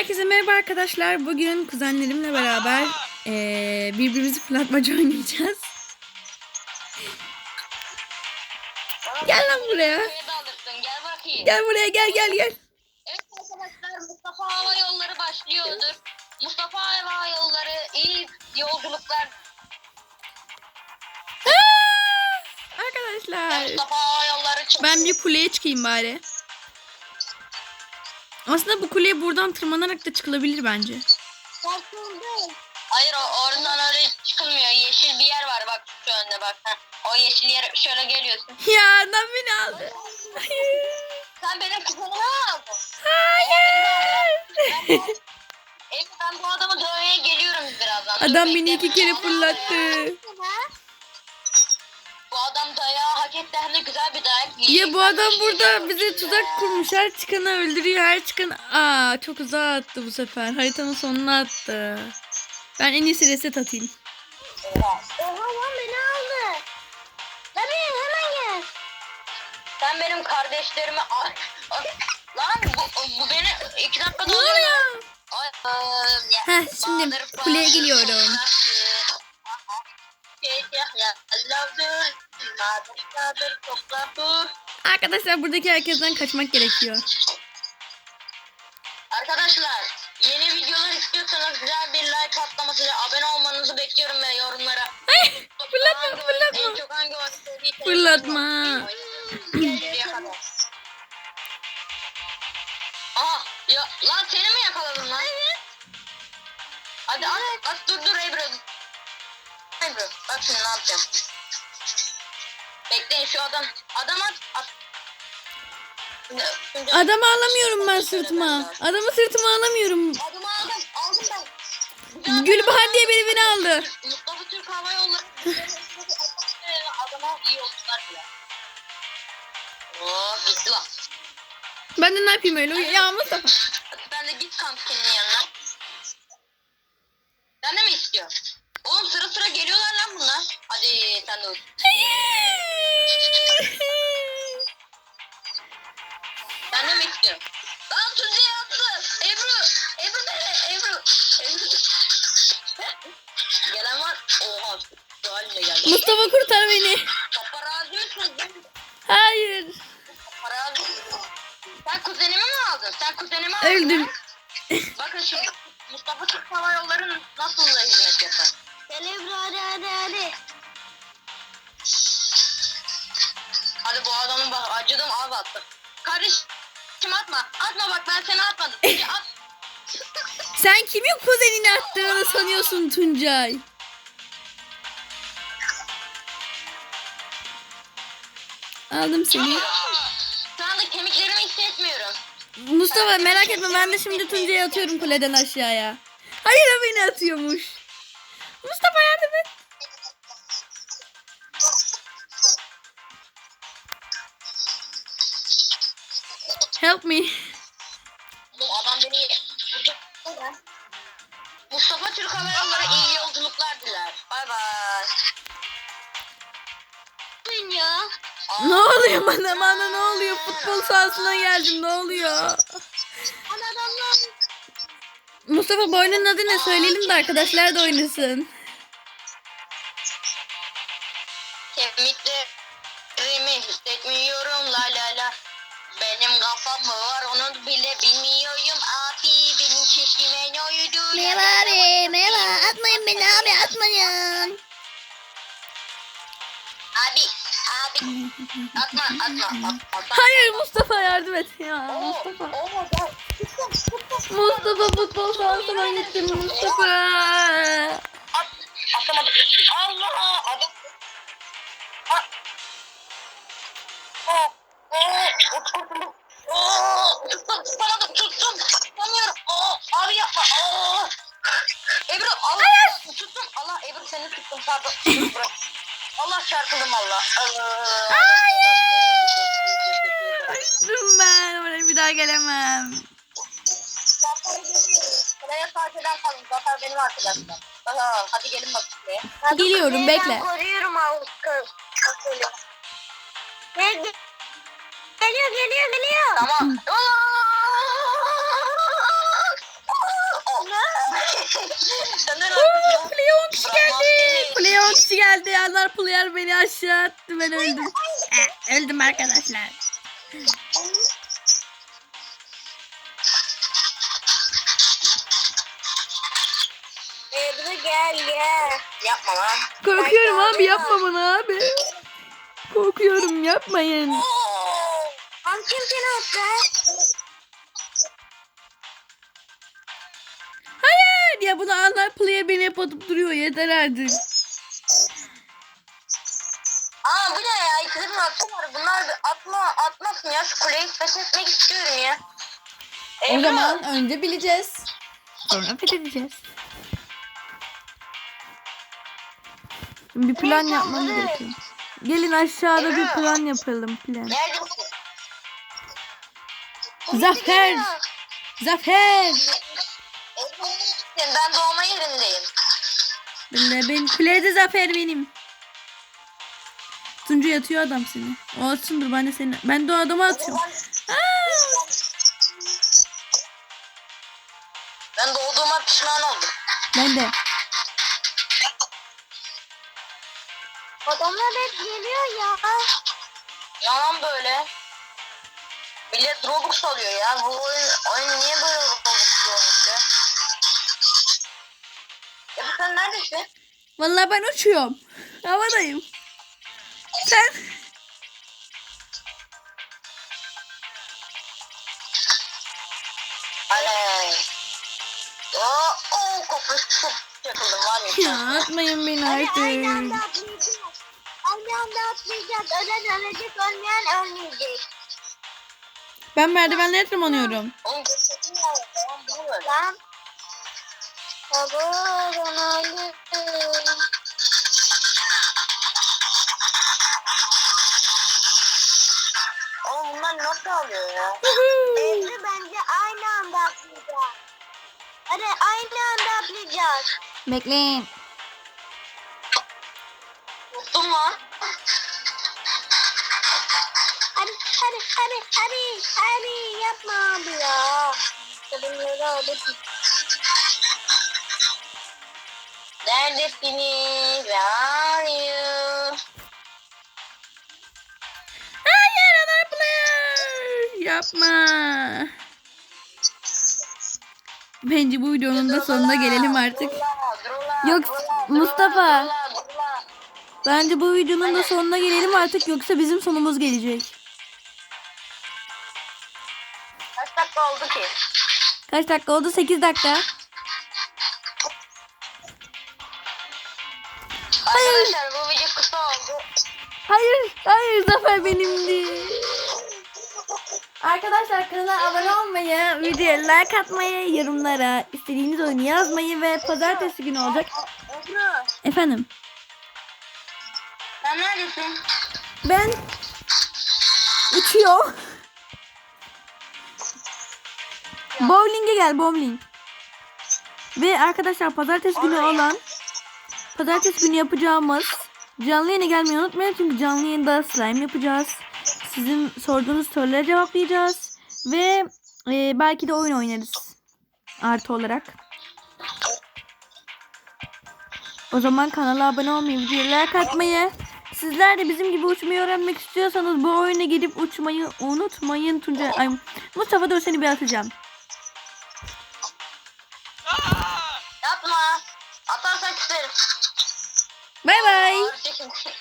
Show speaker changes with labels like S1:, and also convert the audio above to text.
S1: Herkese merhaba arkadaşlar. Bugün kuzenlerimle beraber eee, birbirimizi fırlatmaca oynayacağız. Gel lan buraya.
S2: Gel bakayım.
S1: Gel buraya gel gel gel.
S2: Evet arkadaşlar Mustafa Hava Yolları başlıyordur. Mustafa Hava Yolları iyi yolculuklar.
S1: Aa! Arkadaşlar.
S2: Mustafa Hava Yolları çok
S1: Ben bir kuleye çıkayım bari. Aslında bu kuleye buradan tırmanarak da çıkılabilir bence.
S2: Hayır o oradan öyle çıkılmıyor. Yeşil bir yer var bak şu önde bak. Heh. O yeşil yer şöyle geliyorsun.
S1: Ya adam beni aldı. Hayır.
S2: Sen benim kuzenimi mi aldın?
S1: Hayır.
S2: Evet ben bu adamı dövmeye geliyorum birazdan. Dur,
S1: Adam
S2: bekle.
S1: beni iki kere fırlattı.
S2: Bu adam dayağı hem de güzel bir dayak yiyecek.
S1: Ya bu adam burada bize tuzak kurmuş. Her çıkanı öldürüyor. Her çıkan... Aa çok uzağa attı bu sefer. Haritanın sonuna attı. Ben en iyisi reset atayım.
S2: Oha lan beni aldı. Tabii hemen gel. Sen benim kardeşlerimi. Lan bu, bu beni iki dakika
S1: Ne
S2: doldu.
S1: oluyor? Heh, şimdi kuleye geliyorum. Arkadaşlar buradaki herkesten kaçmak gerekiyor.
S2: Arkadaşlar yeni videolar istiyorsanız güzel bir like atlaması ve abone olmanızı bekliyorum ve yorumlara.
S1: Ay, fırlatma
S2: oyun- En
S1: fırlatma.
S2: çok hangi oyun sevdiyseniz
S1: Fırlatma.
S2: Aha ya lan seni mi yakaladım lan? Hadi at, at dur dur Ebru. Ebru bak şimdi ne yapacağım. Bekleyin şu adam. Adam at. at.
S1: Adamı alamıyorum ben sırtıma. Adamı sırtıma alamıyorum.
S2: Adamı aldım. Aldım ben.
S1: Gülbahar diye biri beni aldı.
S2: Mustafa Türk Hava Yolları. Adama iyi oldular bile. Oo gitti lan.
S1: Ben de ne yapayım öyle? Ya Mustafa.
S2: Ben de git kankinin yanına. Sen de mi istiyorsun? Oğlum sıra sıra geliyorlar lan bunlar. Hadi sen de uç. Sen de mi istiyorsun? Lan Tuzi'ye attı. Ebru. Ebru nereye? Ebru. Ebru. Gelen var. Oha. Haline geldi.
S1: Mustafa kurtar beni.
S2: Paparazzi misin?
S1: Hayır.
S2: Paparazzi? Sen kuzenimi mi aldın? Sen kuzenimi aldın.
S1: Öldüm.
S2: Bakın şimdi Mustafa Türk Hava Yolları nasıl da hizmet yapar. Gel Ebru hadi. Hadi acıdım az attı. Kardeşim atma. Atma bak ben seni atmadım. Ya at.
S1: Sen kimin kuzenini attığını sanıyorsun Tuncay? Aldım seni.
S2: Şu anda kemiklerimi hissetmiyorum.
S1: Mustafa merak etme ben de şimdi Tuncay'ı atıyorum kuleden aşağıya. Hayır o beni atıyormuş. Help me.
S2: Bu adam beni. Mustafa Türk Hava Yolları iyi yolculuklar diler. Bay bay. Dünya.
S1: Ne oluyor bana bana ne oluyor? Futbol sahasına geldim ne oluyor? Mustafa bu oyunun adı ne söyleyelim de arkadaşlar da oynasın.
S2: Kemiklerimi Mı var onu bile bilmiyorum. Abi benim çeşime ne uyudu?
S1: Merhaba abi merhaba atmayın beni abi atmayın.
S2: Abi abi. Atma atma. at- atma.
S1: Hayır Mustafa yardım et ya
S2: Oo,
S1: Mustafa.
S2: gel.
S1: Mustafa futbol sahasına gittim Mustafa.
S2: At, atamadım. Allah adam. At. Oh, oh, kurtuldum. Oh, tuttum, tutamadım, tuttum. Tutamıyorum. Oh, abi yapma. Oh. Ebru, Allah. Tuttum. Allah, Ebru seni tuttum. Pardon. Bırak. Allah çarpıldım Allah. Allah.
S1: Düştüm ben oraya bir daha gelemem.
S2: Sıraya saateden kalın. Zafer benim arkadaşım. Aha, hadi gelin bak.
S1: Geliyorum bekle.
S2: koruyorum Avrupa. Geliyor geliyor geliyor. Tamam.
S1: Sanırım. Pleonks geldi. Pleonks geldi. Yanlar Pleyer beni aşağı attı. Ben öldüm. Eh, öldüm arkadaşlar.
S2: Ebru gel gel. Yapma lan.
S1: Korkuyorum abi yapma bana abi. Korkuyorum yapmayın.
S2: Am kim seni attı?
S1: Hayır ya bunu anlar player beni hep atıp duruyor yeter artık.
S2: Aa bu ne ya? İkizlerin attı var. Bunlar bir atma atmasın ya. Şu kuleyi fethetmek istiyorum ya.
S3: O
S2: Ebru,
S3: zaman önce bileceğiz.
S1: Sonra fethedeceğiz. Bir plan
S2: Neyse,
S1: yapmamız
S2: hazırız.
S1: gerekiyor. Gelin aşağıda bir plan yapalım plan.
S2: Neredesin?
S1: Zafer! Zafer!
S2: Ben doğma yerindeyim.
S1: Ben de benim kulede zafer benim. Tuncu yatıyor adam seni. O atsındır ben de seni. Ben de o adama atıyorum. Aa!
S2: Ben doğduğuma pişman oldum.
S1: Ben de.
S2: Adamlar hep geliyor ya. Yalan böyle. Millet Robux alıyor ya. Bu oyun, oyun niye böyle Robux olmuş ya? Ya bu sen neredesin?
S1: Vallahi ben uçuyorum. Havadayım. Sen?
S2: Anay. Oo, oo kafası çok çakıldım var ya.
S1: Ya atmayın beni
S2: Aynı anda
S1: artık.
S2: atlayacağız. Aynı anda atlayacağız. Ölen ölecek, ölmeyen ölmeyecek.
S1: Ben merdivenlere tırmanıyorum.
S2: Oğlum gösterdim ya. Tamam bunu böyle. Lan. Baba bana öldü. Oğlum bunlar nasıl alıyor ya? Bence aynı anda atlayacağız. Hadi aynı anda atlayacağız.
S1: Bekleyin.
S2: Tuttun lan. Hadi hadi hadi hadi yapma abi ya. Kadınları alıp Neredesiniz? Where are you?
S1: Hayır ana player. Yapma. Bence bu videonun da sonuna gelelim artık. Yok, Mustafa. Bence bu videonun da sonuna gelelim artık yoksa bizim sonumuz gelecek.
S2: Ki?
S1: Kaç dakika oldu? 8 dakika.
S2: Arkadaşlar bu video kısa oldu.
S1: Hayır, hayır Zafer benimdi.
S3: Arkadaşlar kanala abone olmayı,
S1: Videoya like atmayı, yorumlara istediğiniz oyunu yazmayı ve pazartesi günü olacak.
S2: Ebru
S1: Efendim,
S2: sen neredesin?
S1: ben uçuyor. Bowling'e gel, bowling. Ve arkadaşlar pazartesi günü olan pazartesi günü yapacağımız canlı yayına gelmeyi unutmayın çünkü canlı yayında slime yapacağız. Sizin sorduğunuz sorulara cevaplayacağız ve e, belki de oyun oynarız artı olarak. O zaman kanala abone olmayı, videoya like atmayı, sizler de bizim gibi uçmayı öğrenmek istiyorsanız bu oyuna gidip uçmayı unutmayın. Tunca, ay, Mustafa dur seni bir atacağım.
S2: 快